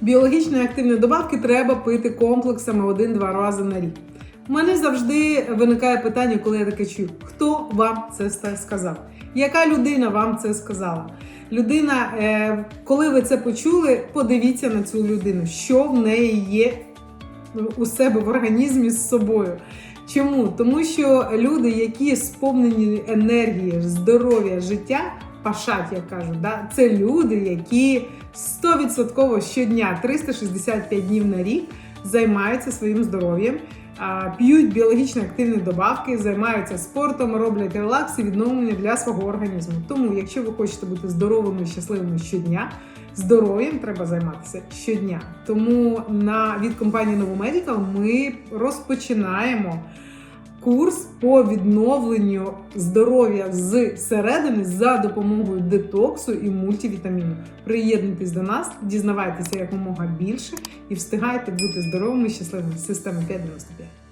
Біологічно активні добавки треба пити комплексами один-два рази на рік. У мене завжди виникає питання, коли я таке чую: хто вам це сказав? Яка людина вам це сказала? Людина, е, коли ви це почули, подивіться на цю людину, що в неї є у себе в організмі з собою. Чому? Тому що люди, які сповнені енергії, здоров'я, життя, пашать, як кажуть, да? це люди, які 100% щодня, 365 днів на рік займаються своїм здоров'ям, п'ють біологічно активні добавки, займаються спортом, роблять релакс і відновлення для свого організму. Тому, якщо ви хочете бути здоровими і щасливими щодня, здоров'ям треба займатися щодня. Тому на від компанії Новомедикал ми розпочинаємо курс по відновленню здоров'я зсередини за допомогою детоксу і мультивітаміну. Приєднуйтесь до нас, дізнавайтеся якомога більше і встигайте бути здоровими і щасливими. Система 595.